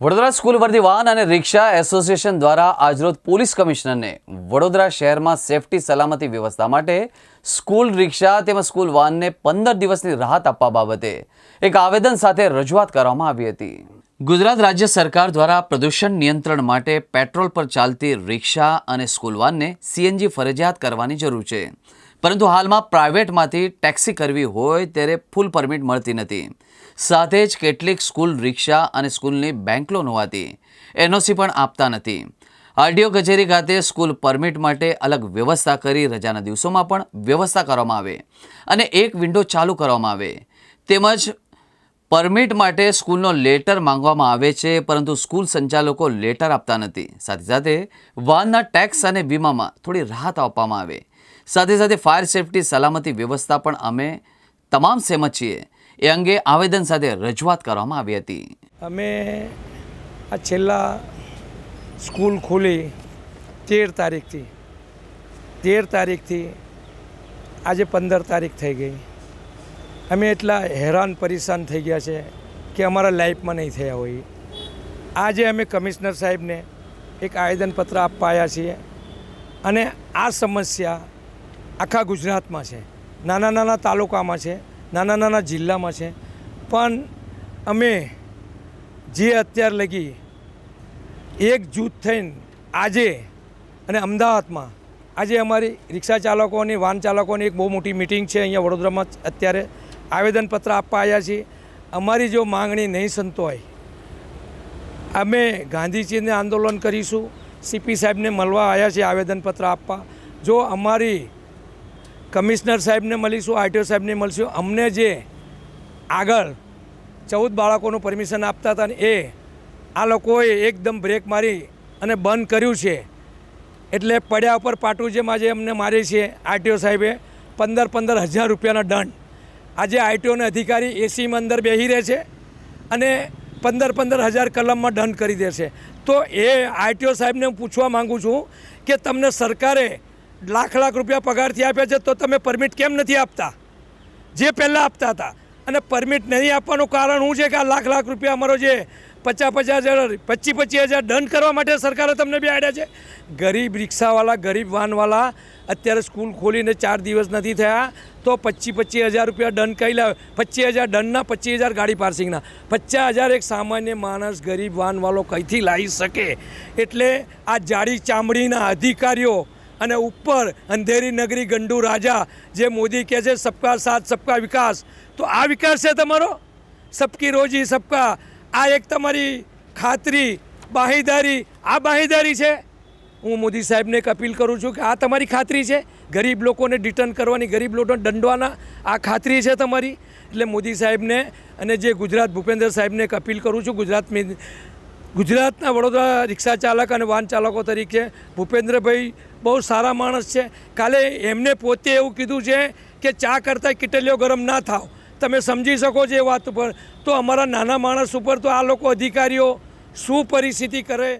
Vadodara school વર્ધી વાહન અને રિક્ષા association દ્વારા આજરોજ પોલીસ કમિશનરને વડોદરા શહેરમાં સેફટી સલામતી વ્યવસ્થા માટે સ્કૂલ રિક્ષા તેમજ સ્કૂલ વાહનને પંદર દિવસની રાહત આપવા બાબતે એક આવેદન સાથે રજૂઆત કરવામાં આવી હતી. ગુજરાત રાજ્ય સરકાર દ્વારા પ્રદૂષણ નિયંત્રણ માટે પેટ્રોલ પર ચાલતી રિક્ષા અને સ્કૂલ વાનને સીએનજી ફરજિયાત કરવાની જરૂર છે. પરંતુ હાલમાં પ્રાઇવેટમાંથી ટેક્સી કરવી હોય ત્યારે ફૂલ પરમિટ મળતી નથી. સાથે જ કેટલીક સ્કૂલ રિક્ષા અને સ્કૂલની બેંક લોન હોવાથી એનઓસી પણ આપતા નથી. આરડીઓ કચેરી ખાતે સ્કૂલ પરમિટ માટે અલગ વ્યવસ્થા કરી રજાના દિવસોમાં પણ વ્યવસ્થા કરવામાં આવે અને એક વિન્ડો ચાલુ કરવામાં આવે. તેમજ પરમિટ માટે સ્કૂલનો લેટર માંગવામાં આવે છે, પરંતુ સ્કૂલ સંચાલકો લેટર આપતા નથી. સાથે સાથે વાહનના ટેક્સ અને વીમામાં થોડી રાહત આપવામાં આવે. સાથે સાથે ફાયર સેફટી સલામતી વ્યવસ્થા પણ અમે તમામ સહેમત છીએ. એ અંગે આવેદન સાથે રજૂઆત કરવામાં આવી હતી. અમે આ છેલ્લા સ્કૂલ ખુલી તેર તારીખથી તેર તારીખથી આજે પંદર તારીખ થઈ ગઈ. અમે એટલા હેરાન પરેશાન થઈ ગયા છે કે અમારા લાઈફમાં નહીં થયા હોય. આજે અમે કમિશનર સાહેબને એક આવેદનપત્ર આપવા આવ્યા છીએ અને આ સમસ્યા આખા ગુજરાતમાં છે. નાના નાના તાલુકામાં છે, નાના નાના જિલ્લામાં છે. પણ અમે જે અત્યાર લગી એક જૂથ થઈને આજે અને અમદાવાદમાં, આજે અમારી રિક્ષા ચાલકોની, વાહન ચાલકોની એક બહુ મોટી મિટિંગ છે. અહીંયા વડોદરામાં અત્યારે આવેદનપત્ર આપવા આવ્યા છીએ. અમારી જો માંગણી નહીં સંતોય, અમે ગાંધીજીને આંદોલન કરીશું. સીપી સાહેબને મળવા આવ્યા છીએ આવેદનપત્ર આપવા. જો અમારી કમિશનર સાહેબને મળીશું, આરટીઓ સાહેબને મળીશું. અમને જે આગળ ચૌદ બાળકોનું પરમિશન આપતા હતા ને એ, આ લોકોએ એકદમ બ્રેક મારી અને બંધ કર્યું છે. એટલે પડ્યા ઉપર પાટું જેમ આજે અમને મારી છે આરટીઓ સાહેબે, પંદર પંદર હજાર રૂપિયાનો દંડ. આજે આરટીઓના અધિકારી એસીમાં અંદર બેસી રહે છે અને પંદર પંદર હજાર કલમમાં દંડ કરી દે છે. તો એ આરટીઓ સાહેબને હું પૂછવા માગું છું કે તમને સરકારે લાખ લાખ રૂપિયા પગારથી આપ્યા છે, તો તમે પરમિટ કેમ નથી આપતા? જે પહેલાં આપતા હતા. અને પરમિટ નહીં આપવાનું કારણ શું છે કે આ લાખ લાખ રૂપિયા અમારો જે પચાસ પચાસ હજાર, પચીસ પચીસ હજાર દંડ કરવા માટે સરકારે તમને બી આડ્યા છે? ગરીબ રિક્ષાવાળા ગરીબ વાહનવાળા અત્યારે સ્કૂલ ખોલીને ચાર દિવસ નથી થયા, તો પચીસ પચીસ હજાર રૂપિયા દંડ કઈ લાવે, પચીસ હજાર દંડના, પચીસ હજાર ગાડી પાર્સિંગના. પચાસ હજાર એક સામાન્ય માણસ ગરીબ વાહનવાળો કંઈથી લાવી શકે? એટલે આ જાડી ચામડીના અધિકારીઓ અને ઉપર અંધેરી નગરી ગંડુ રાજા, જે મોદી કહે છે, સબકા સાથ, સબકા વિકાસ. તો આ વિકાસ છે તમારો? સબકી રોજી, સબકા. આ એક તમારી ખાતરી, બાહીદારી. આ બાહીદારી છે? હું મોદી સાહેબને એક અપીલ કરું છું કે આ તમારી ખાતરી છે? ગરીબ લોકોને ડિટર્ન કરવાની, ગરીબ લોકોને દંડવાના, આ ખાતરી છે તમારી? એટલે મોદી સાહેબને અને જે ગુજરાત ભૂપેન્દ્ર સાહેબને એક અપીલ કરું છું, ગુજરાત ગુજરાતના વડોદરા રિક્ષા ચાલક અને વાહન ચાલકો તરીકે ભૂપેન્દ્રભાઈ બહુ સારા માણસ છે. કાલે એમને પોતે એવું કીધું છે કે ચા કરતાં કિટલીઓ ગરમ ના થાવ. તમે સમજી શકો છો એ વાત ઉપર. તો અમારા નાના માણસ ઉપર તો આ લોકો અધિકારીઓ શું પરિસ્થિતિ કરે?